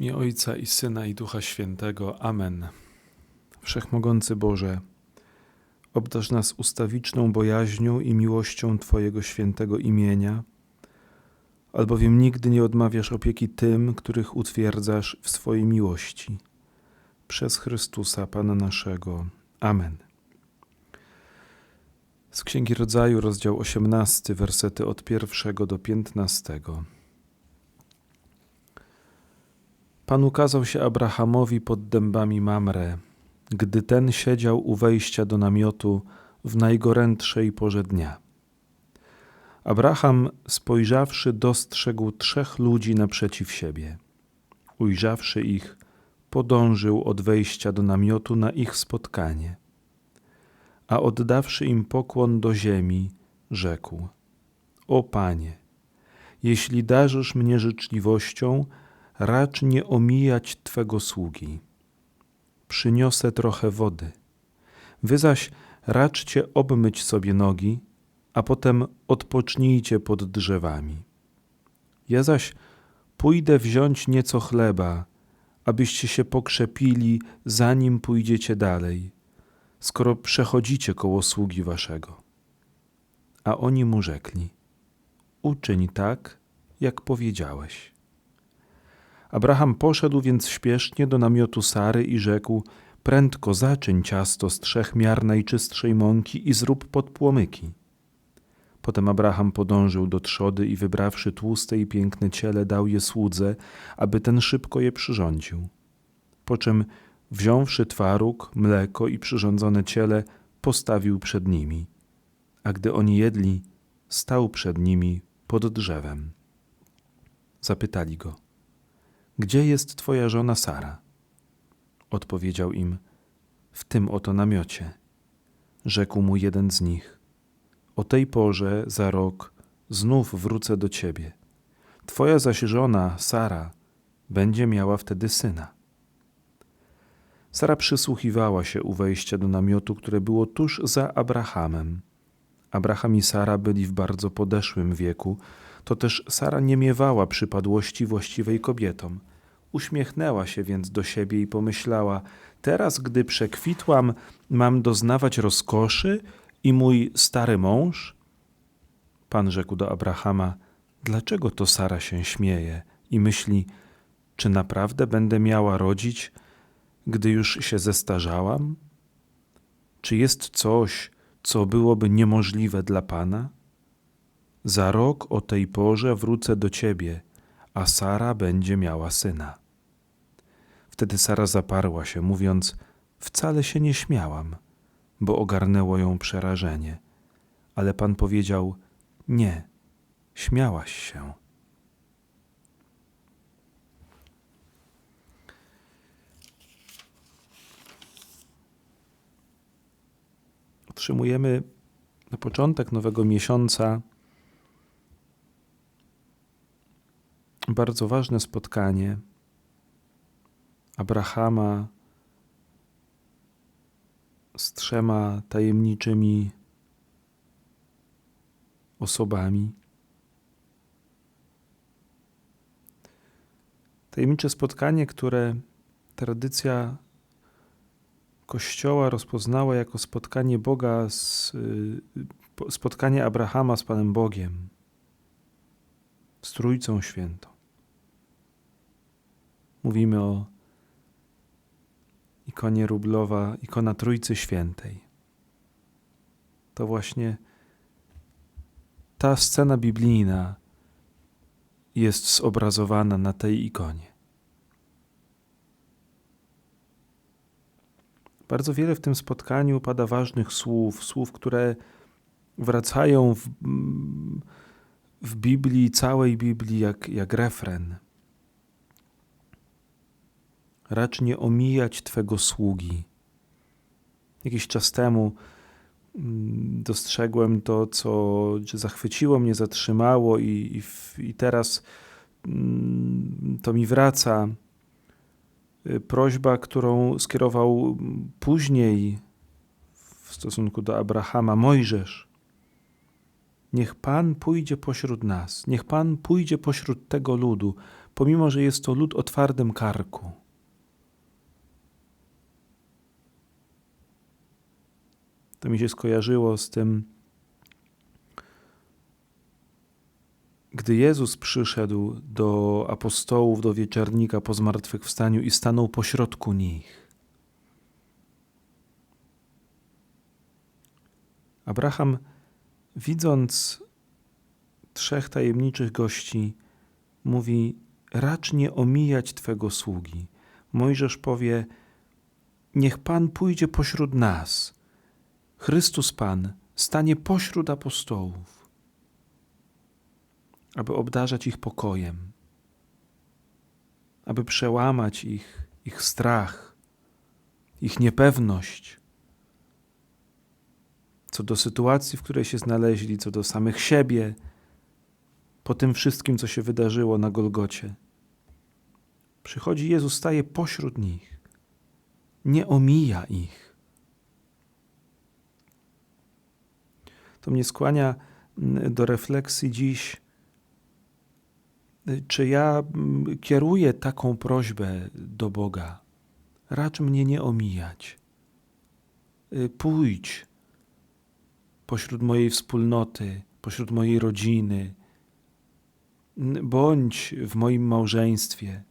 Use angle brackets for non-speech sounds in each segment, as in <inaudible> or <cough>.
Imię Ojca i Syna i Ducha Świętego. Amen. Wszechmogący Boże, obdarz nas ustawiczną bojaźnią i miłością Twojego świętego imienia, albowiem nigdy nie odmawiasz opieki tym, których utwierdzasz w swojej miłości. Przez Chrystusa, Pana naszego. Amen. Z Księgi Rodzaju, rozdział 18, wersety od pierwszego do piętnastego. Pan ukazał się Abrahamowi pod dębami Mamre, gdy ten siedział u wejścia do namiotu w najgorętszej porze dnia. Abraham, spojrzawszy, dostrzegł trzech ludzi naprzeciw siebie. Ujrzawszy ich, podążył od wejścia do namiotu na ich spotkanie. A oddawszy im pokłon do ziemi, rzekł: O Panie, jeśli darzysz mnie życzliwością, racz nie omijać Twego sługi. Przyniosę trochę wody. Wy zaś raczcie obmyć sobie nogi, a potem odpocznijcie pod drzewami. Ja zaś pójdę wziąć nieco chleba, abyście się pokrzepili, zanim pójdziecie dalej, skoro przechodzicie koło sługi waszego. A oni mu rzekli: Uczyń tak, jak powiedziałeś. Abraham poszedł więc śpiesznie do namiotu Sary i rzekł: Prędko zaczyń ciasto z trzech miar najczystszej mąki i zrób podpłomyki. Potem Abraham podążył do trzody i wybrawszy tłuste i piękne ciele, dał je słudze, aby ten szybko je przyrządził. Po czym, wziąwszy twaróg, mleko i przyrządzone ciele, postawił przed nimi. A gdy oni jedli, stał przed nimi pod drzewem. Zapytali go: Gdzie jest twoja żona Sara? Odpowiedział im: W tym oto namiocie. Rzekł mu jeden z nich: O tej porze za rok znów wrócę do ciebie. Twoja zaś żona, Sara, będzie miała wtedy syna. Sara przysłuchiwała się u wejścia do namiotu, które było tuż za Abrahamem. Abraham i Sara byli w bardzo podeszłym wieku, to też Sara nie miewała przypadłości właściwej kobietom. Uśmiechnęła się więc do siebie i pomyślała: Teraz, gdy przekwitłam, mam doznawać rozkoszy i mój stary mąż? Pan rzekł do Abrahama: Dlaczego to Sara się śmieje i myśli: Czy naprawdę będę miała rodzić, gdy już się zestarzałam? Czy jest coś, co byłoby niemożliwe dla Pana? Za rok o tej porze wrócę do ciebie, a Sara będzie miała syna. Wtedy Sara zaparła się, mówiąc: Wcale się nie śmiałam, bo ogarnęło ją przerażenie. Ale Pan powiedział: Nie, śmiałaś się. Otrzymujemy na początek nowego miesiąca bardzo ważne spotkanie Abrahama z trzema tajemniczymi osobami. Tajemnicze spotkanie, które tradycja Kościoła rozpoznała jako spotkanie Boga, z, spotkanie Abrahama z Panem Bogiem, z Trójcą Świętą. Mówimy o ikonie Rublowa, ikona Trójcy Świętej. To właśnie ta scena biblijna jest zobrazowana na tej ikonie. Bardzo wiele w tym spotkaniu pada ważnych słów, słów, które wracają w, w Biblii, całej Biblii, jak, jak refren. Racz nie omijać Twego sługi. Jakiś czas temu dostrzegłem to, co zachwyciło mnie, zatrzymało, i, i, i teraz to mi wraca prośba, którą skierował później w stosunku do Abrahama Mojżesz. Niech Pan pójdzie pośród nas, niech Pan pójdzie pośród tego ludu, pomimo że jest to lud o twardym karku. To mi się skojarzyło z tym, gdy Jezus przyszedł do apostołów, do wieczernika po zmartwychwstaniu i stanął pośrodku nich. Abraham, widząc trzech tajemniczych gości, mówi: Racz nie omijać twego sługi. Mojżesz powie: Niech Pan pójdzie pośród nas. Chrystus Pan stanie pośród apostołów, aby obdarzać ich pokojem, aby przełamać ich, ich strach, ich niepewność co do sytuacji, w której się znaleźli, co do samych siebie, po tym wszystkim, co się wydarzyło na Golgocie. Przychodzi Jezus, staje pośród nich, nie omija ich. To mnie skłania mm, do refleksji dziś, czy ja mm, kieruję taką prośbę do Boga. Racz mnie nie omijać. Y, pójdź pośród mojej wspólnoty, pośród mojej rodziny, bądź w moim małżeństwie.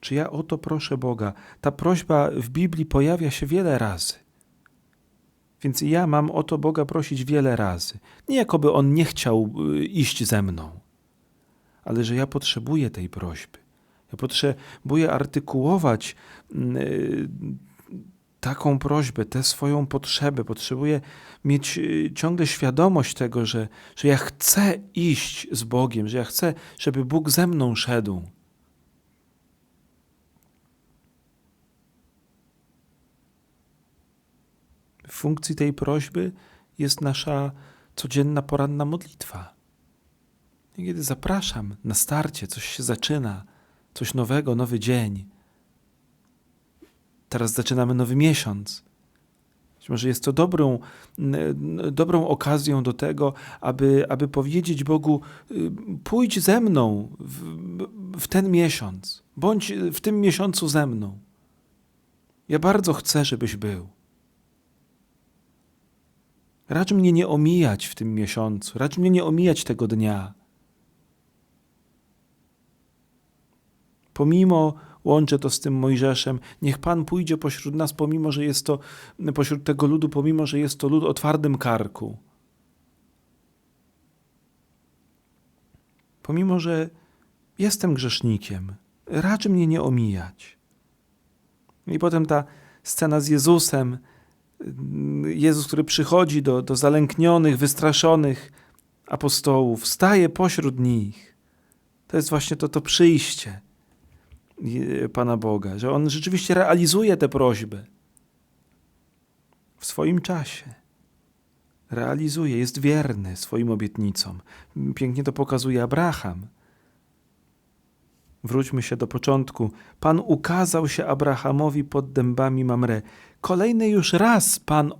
Czy ja o to proszę Boga? Ta prośba w Biblii pojawia się wiele razy. Więc ja mam o to Boga prosić wiele razy. Nie jakoby On nie chciał y, iść ze mną, ale że ja potrzebuję tej prośby. Ja potrzebuję artykułować y, taką prośbę, tę swoją potrzebę, potrzebuję mieć y, ciągle świadomość tego, że, że ja chcę iść z Bogiem, że ja chcę, żeby Bóg ze mną szedł. Funkcji tej prośby jest nasza codzienna poranna modlitwa. Kiedy zapraszam na starcie, coś się zaczyna, coś nowego, nowy dzień Teraz zaczynamy nowy miesiąc. Być może jest to dobrą, dobrą okazją do tego, aby, aby powiedzieć Bogu: y, pójdź ze mną w, w ten miesiąc, bądź w tym miesiącu ze mną. Ja bardzo chcę, żebyś był. Racz mnie nie omijać w tym miesiącu, racz mnie nie omijać tego dnia. Pomimo Łączę to z tym Mojżeszem. Niech Pan pójdzie pośród nas, pomimo że jest to, pośród tego ludu, pomimo że jest to lud o twardym karku. Pomimo, że jestem grzesznikiem, raczy mnie nie omijać. I potem ta scena z Jezusem, Jezus, który przychodzi do, do zalęknionych, wystraszonych apostołów, staje pośród nich. To jest właśnie to, to przyjście. Pana Boga, że On rzeczywiście realizuje tę prośbę w swoim czasie. Realizuje, jest wierny swoim obietnicom. Pięknie to pokazuje Abraham. Wróćmy się do początku. Pan ukazał się Abrahamowi pod dębami Mamre. Kolejny już raz Pan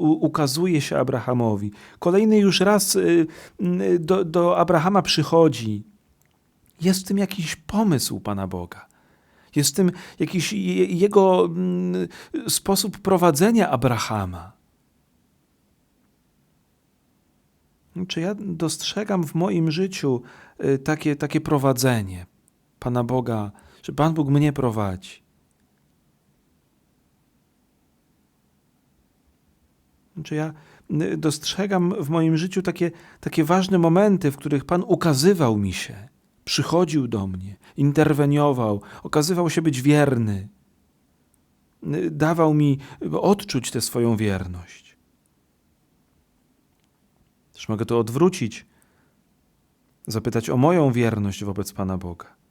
ukazuje się Abrahamowi. Kolejny już raz y, y, do, do Abrahama przychodzi. Jest w tym jakiś pomysł Pana Boga. Jest w tym jakiś jego mm, sposób prowadzenia Abrahama. Czy ja dostrzegam w moim życiu y, takie, takie prowadzenie Pana Boga, że Pan Bóg mnie prowadzi? Czy ja dostrzegam w moim życiu takie, takie ważne momenty, w których Pan ukazywał mi się? przychodził do mnie, interweniował, okazywał się być wierny, dawał mi odczuć tę swoją wierność. Też mogę to odwrócić, zapytać o moją wierność wobec Pana Boga.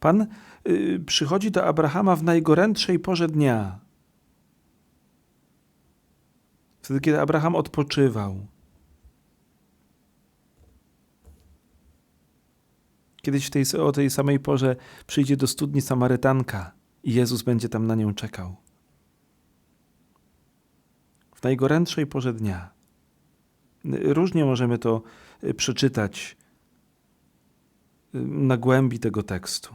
Pan y, przychodzi do Abrahama w najgorętszej porze dnia. Wtedy, kiedy Abraham odpoczywał, Kiedyś w tej, o tej samej porze przyjdzie do studni Samarytanka i Jezus będzie tam na nią czekał. W najgorętszej porze dnia. Różnie możemy to y, przeczytać y, na głębi tego tekstu.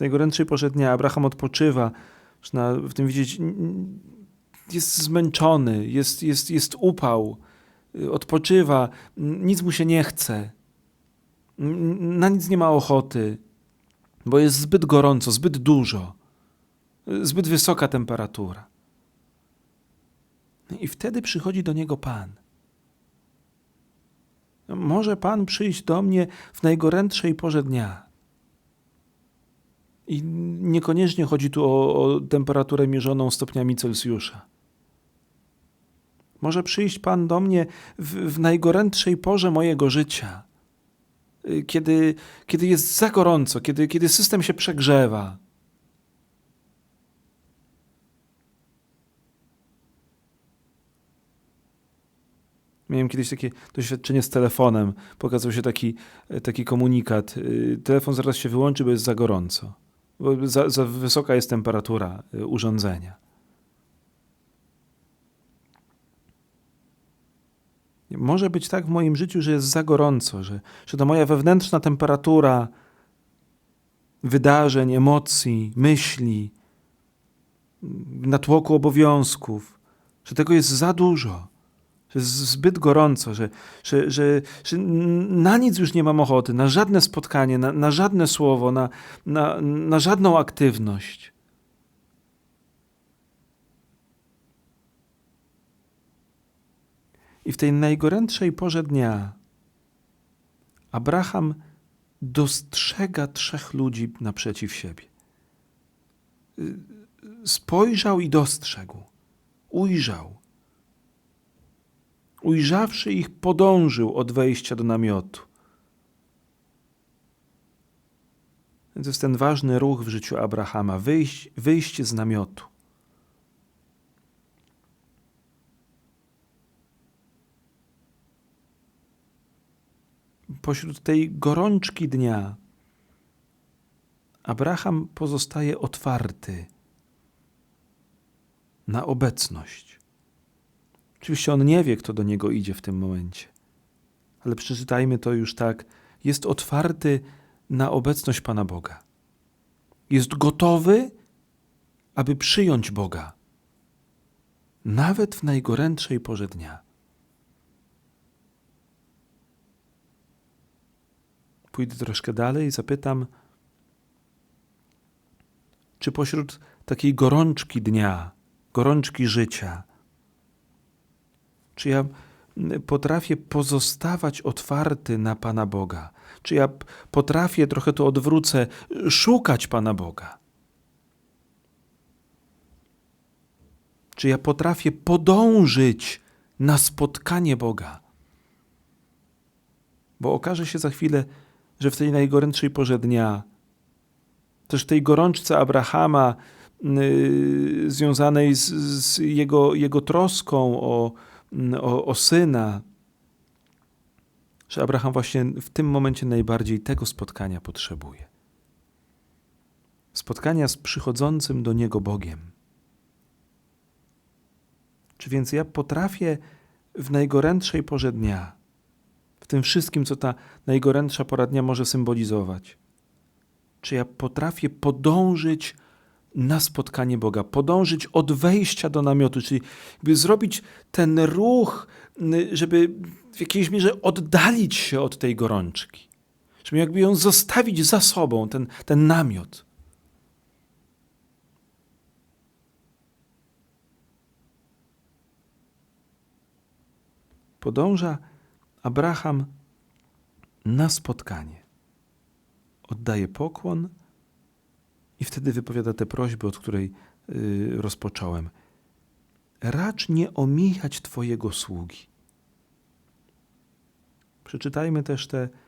W najgorętszej porze dnia Abraham odpoczywa, można w tym widzieć, jest zmęczony, jest, jest, jest upał, y, odpoczywa, nic mu się nie chce, na nic nie ma ochoty, bo jest zbyt gorąco, zbyt dużo, zbyt wysoka temperatura. I wtedy przychodzi do niego Pan. Może Pan przyjść do mnie w najgorętszej porze dnia. I niekoniecznie chodzi tu o, o temperaturę mierzoną stopniami Celsjusza. Może przyjść Pan do mnie w, w najgorętszej porze mojego życia, kiedy, kiedy jest za gorąco, kiedy, kiedy system się przegrzewa. Miałem kiedyś takie doświadczenie z telefonem. Pokazał się taki, taki komunikat. Telefon zaraz się wyłączy, bo jest za gorąco. Bo za, za wysoka jest temperatura y, urządzenia. Może być tak w moim życiu, że jest za gorąco, że, że ta moja wewnętrzna temperatura wydarzeń, emocji, myśli, natłoku obowiązków, że tego jest za dużo, że jest zbyt gorąco, że, że, że, że na nic już nie mam ochoty, na żadne spotkanie, na, na żadne słowo, na, na, na żadną aktywność. I w tej najgorętszej porze dnia Abraham dostrzega trzech ludzi naprzeciw siebie. Spojrzał i dostrzegł, ujrzał. Ujrzawszy ich, podążył od wejścia do namiotu. To jest ten ważny ruch w życiu Abrahama wyjść, wyjście z namiotu. pośród tej gorączki dnia Abraham pozostaje otwarty na obecność. Oczywiście on nie wie, kto do niego idzie w tym momencie, ale przeczytajmy to już tak. Jest otwarty na obecność Pana Boga. Jest gotowy, aby przyjąć Boga, nawet w najgorętszej porze dnia. pójdę troszkę dalej i zapytam, czy pośród takiej gorączki dnia, gorączki życia, czy ja potrafię pozostawać otwarty na Pana Boga? Czy ja potrafię, trochę to odwrócę, szukać Pana Boga? Czy ja potrafię podążyć na spotkanie Boga? Bo okaże się za chwilę, że w tej najgorętszej porze dnia, też w tej gorączce Abrahama, yy, związanej z, z, jego, jego troską o, o, o syna, że Abraham właśnie w tym momencie najbardziej tego spotkania potrzebuje. Spotkania z przychodzącym do niego Bogiem. Czy więc ja potrafię w najgorętszej porze dnia tym wszystkim, co ta najgorętsza pora dnia może symbolizować. Czy ja potrafię podążyć na spotkanie Boga, podążyć od wejścia do namiotu, czyli by zrobić ten ruch, żeby w jakiejś mierze oddalić się od tej gorączki, żeby jakby ją zostawić za sobą, ten, ten namiot. Podąża Abraham na spotkanie. Oddaje pokłon i wtedy wypowiada tę prośbę, od której yy, rozpocząłem. Racz nie omijać Twojego sługi. Przeczytajmy też tę te,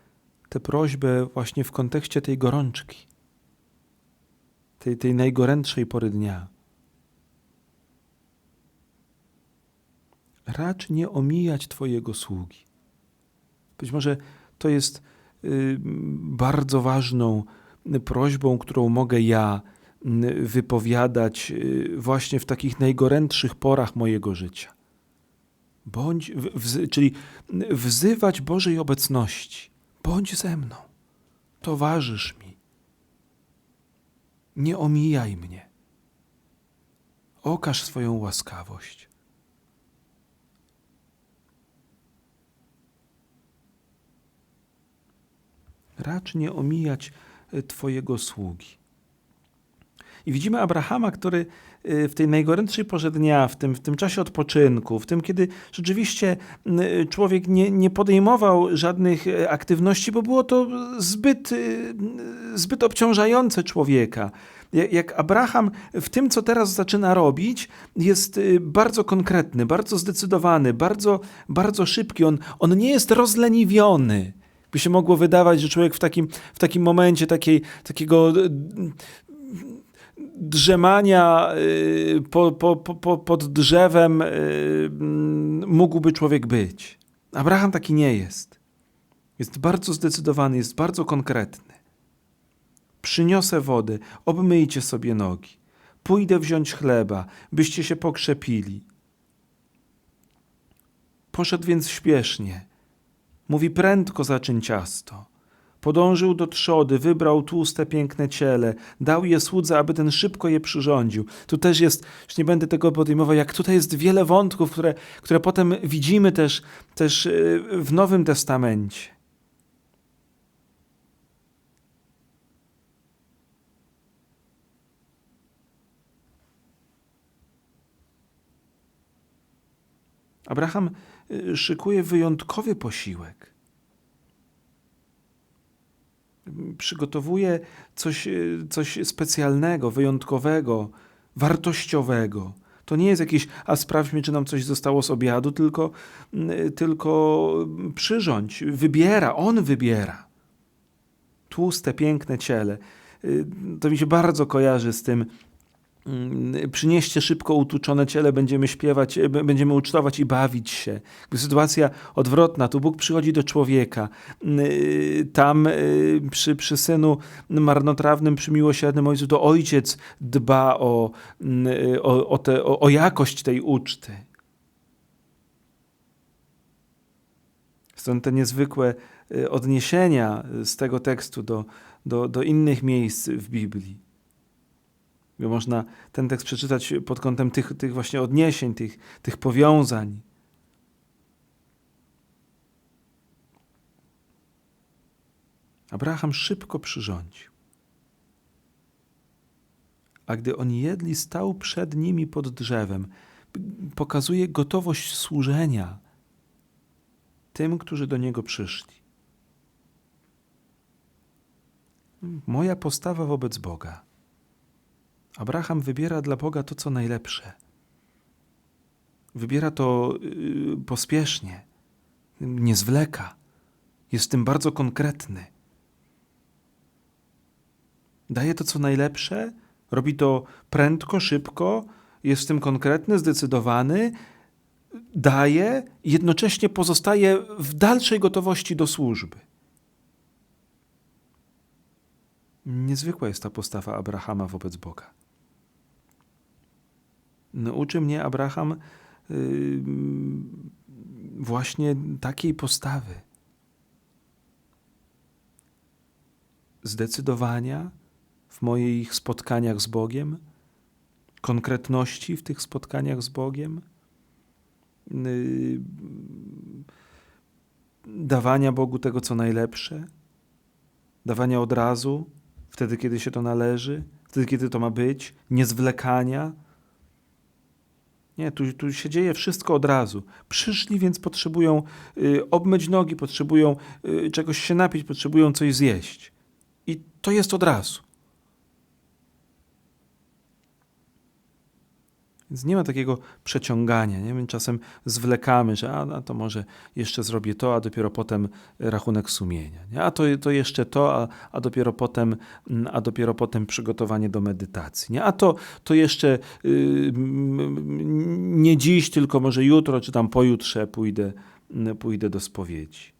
te prośbę właśnie w kontekście tej gorączki, tej, tej najgorętszej pory dnia. Racz nie omijać Twojego sługi. Być może to jest y, bardzo ważną prośbą, którą mogę ja wypowiadać y, właśnie w takich najgorętszych porach mojego życia. Bądź, czyli wzywać Bożej obecności. Bądź ze mną, towarzysz mi. Nie omijaj mnie. Okaż swoją łaskawość. Racz nie omijać Twojego sługi. I widzimy Abrahama, który y, w tej najgorętszej porze dnia, w tym, w tym czasie odpoczynku, w tym, kiedy rzeczywiście y, człowiek nie, nie podejmował żadnych y, aktywności, bo było to zbyt, zbyt obciążające człowieka. Jak Abraham w tym, co teraz zaczyna robić, jest bardzo konkretny, bardzo zdecydowany, bardzo, bardzo szybki. On, on nie jest rozleniwiony by się mogło wydawać, że człowiek w takim, w takim momencie takiej, takiego drzemania y, po, po, po, pod drzewem mm, mógłby człowiek być. Abraham taki nie jest. Jest bardzo zdecydowany, jest bardzo konkretny. Przyniosę wody, obmyjcie sobie nogi. Pójdę wziąć chleba, byście się pokrzepili. Poszedł więc śpiesznie. Mówi prędko zaczyń ciasto. Podążył do trzody, wybrał tłuste, piękne ciele, dał je słudze, aby ten szybko je przyrządził. Tu też jest, już nie będę tego podejmował, jak tutaj jest wiele wątków, które, które potem widzimy też, też y, w Nowym Testamencie. Abraham szykuje wyjątkowy posiłek przygotowuje coś, e, coś specjalnego, wyjątkowego, wartościowego. To nie jest jakieś, a sprawdźmy, czy nam coś zostało z obiadu, tylko, tylko przyrządź, wybiera, on wybiera. Tłuste, piękne ciele. Y, to mi się bardzo kojarzy z tym, Mm, przynieście szybko utuczone ciele, będziemy śpiewać, e, będziemy ucztować i bawić się. Sytuacja odwrotna, tu Bóg przychodzi do człowieka. Mm, y, tam y, przy, przy synu marnotrawnym, przy miłosiernym ojcu, to ojciec dba o, mm, o, o, te, o, o jakość tej uczty. Stąd te niezwykłe odniesienia z tego tekstu do, do, do innych miejsc w Biblii. Można ten tekst przeczytać pod kątem tych, tych właśnie odniesień, tych, tych powiązań. Abraham szybko przyrządził. A gdy oni jedli, stał przed nimi pod drzewem. Pokazuje gotowość służenia tym, którzy do niego przyszli. Moja postawa wobec Boga Abraham wybiera dla Boga to, co najlepsze. Wybiera to yy, pospiesznie, nie zwleka. Jest w tym bardzo konkretny. Daje to, co najlepsze, robi to prędko, szybko, jest w tym konkretny, zdecydowany, daje jednocześnie pozostaje w dalszej gotowości do służby. Niezwykła jest ta postawa Abrahama wobec Boga. Uczy mnie Abraham yy, właśnie takiej postawy. Zdecydowania w moich spotkaniach z Bogiem, konkretności w tych spotkaniach z Bogiem, yy, dawania Bogu tego, co najlepsze, dawania od razu, wtedy, kiedy się to należy, wtedy, kiedy to ma być, niezwlekania nie, tu, tu się dzieje wszystko od razu. Przyszli, więc potrzebują y, obmyć nogi, potrzebują y, czegoś się napić, potrzebują coś zjeść. I to jest od razu. Więc nie ma takiego przeciągania. Nie? My czasem zwlekamy, że a, a, to może jeszcze zrobię to, a dopiero potem rachunek sumienia. Nie? A to, to jeszcze to, a, a, dopiero potem, a dopiero potem przygotowanie do medytacji. Nie? A to, to jeszcze yy, nie dziś, tylko może jutro, czy tam pojutrze pójdę, pójdę do spowiedzi.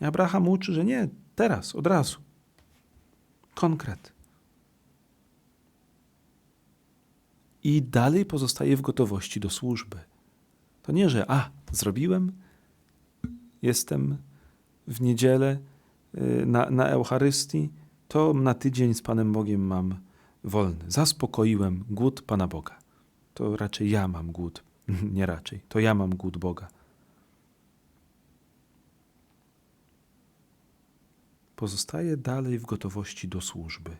Abraham uczy, że nie, teraz, od razu. Konkret. I dalej pozostaje w gotowości do służby. To nie, że a, zrobiłem, jestem w niedzielę y, na, na Eucharystii, to na tydzień z Panem Bogiem mam wolny. Zaspokoiłem głód Pana Boga. To raczej ja mam głód, <laughs> nie raczej, to ja mam głód Boga. Pozostaje dalej w gotowości do służby.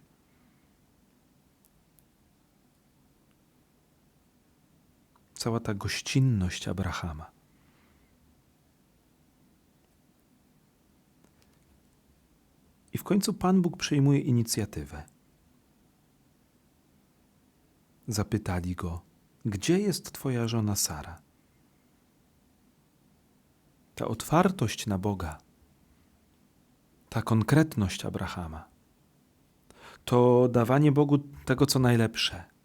Cała ta gościnność Abrahama. I w końcu Pan Bóg przejmuje inicjatywę. Zapytali go, gdzie jest Twoja żona Sara? Ta otwartość na Boga, ta konkretność Abrahama, to dawanie Bogu tego, co najlepsze,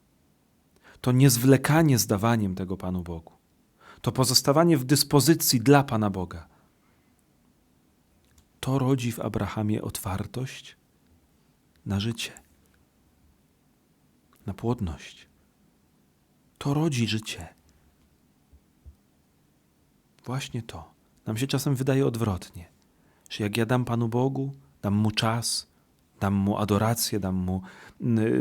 to niezwlekanie z dawaniem tego Panu Bogu, to pozostawanie w dyspozycji dla Pana Boga to rodzi w Abrahamie otwartość na życie, na płodność. To rodzi życie. Właśnie to. Nam się czasem wydaje odwrotnie, że jak ja dam Panu Bogu, dam Mu czas, dam Mu adorację, dam Mu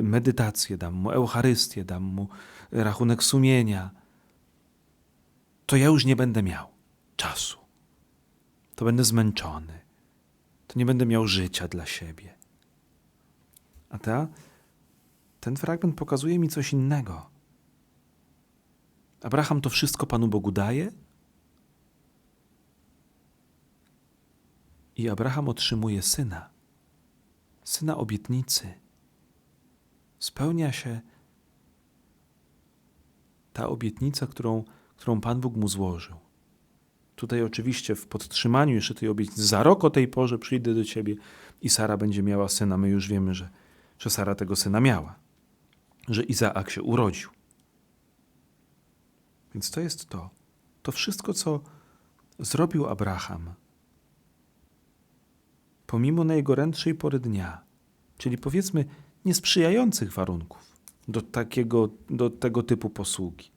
medytację, dam Mu Eucharystię, dam Mu rachunek sumienia, to ja już nie będę miał czasu. To będę zmęczony to nie będę miał życia dla siebie. A ta, ten fragment pokazuje mi coś innego. Abraham to wszystko Panu Bogu daje i Abraham otrzymuje syna, syna obietnicy. Spełnia się ta obietnica, którą, którą Pan Bóg mu złożył. Tutaj oczywiście w podtrzymaniu jeszcze tej obietnicy, za rok o tej porze przyjdę do ciebie i Sara będzie miała syna. My już wiemy, że, że Sara tego syna miała, że Izaak się urodził. Więc to jest to. To wszystko, co zrobił Abraham, pomimo najgorętszej pory dnia, czyli powiedzmy niesprzyjających warunków do, takiego, do tego typu posługi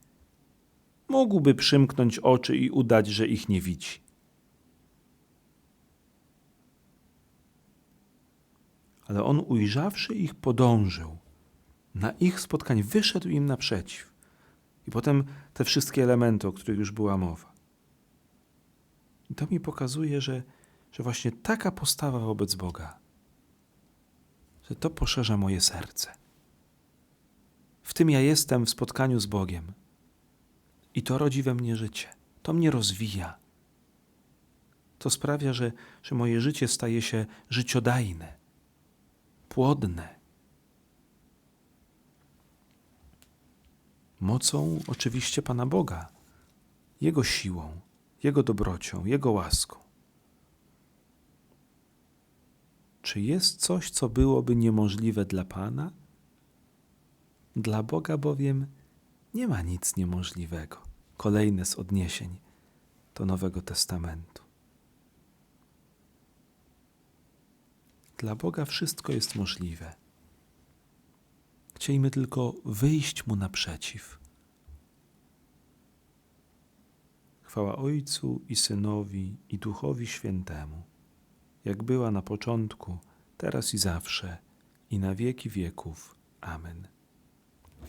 mógłby przymknąć oczy i udać, że ich nie widzi. Ale on, ujrzawszy ich, podążył. Na ich spotkań wyszedł im naprzeciw. I potem te wszystkie elementy, o których już była mowa. I to mi pokazuje, że, że właśnie taka postawa wobec Boga, że to poszerza moje serce. W tym ja jestem w spotkaniu z Bogiem. I to rodzi we mnie życie. To mnie rozwija. To sprawia, że, że moje życie staje się życiodajne, płodne. Mocą oczywiście Pana Boga, Jego siłą, Jego dobrocią, Jego łaską. Czy jest coś, co byłoby niemożliwe dla Pana? Dla Boga bowiem nie ma nic niemożliwego. Kolejne z odniesień do Nowego Testamentu. Dla Boga wszystko jest możliwe. Chcielibyśmy tylko wyjść Mu naprzeciw. Chwała Ojcu i Synowi i Duchowi Świętemu, jak była na początku, teraz i zawsze, i na wieki wieków. Amen.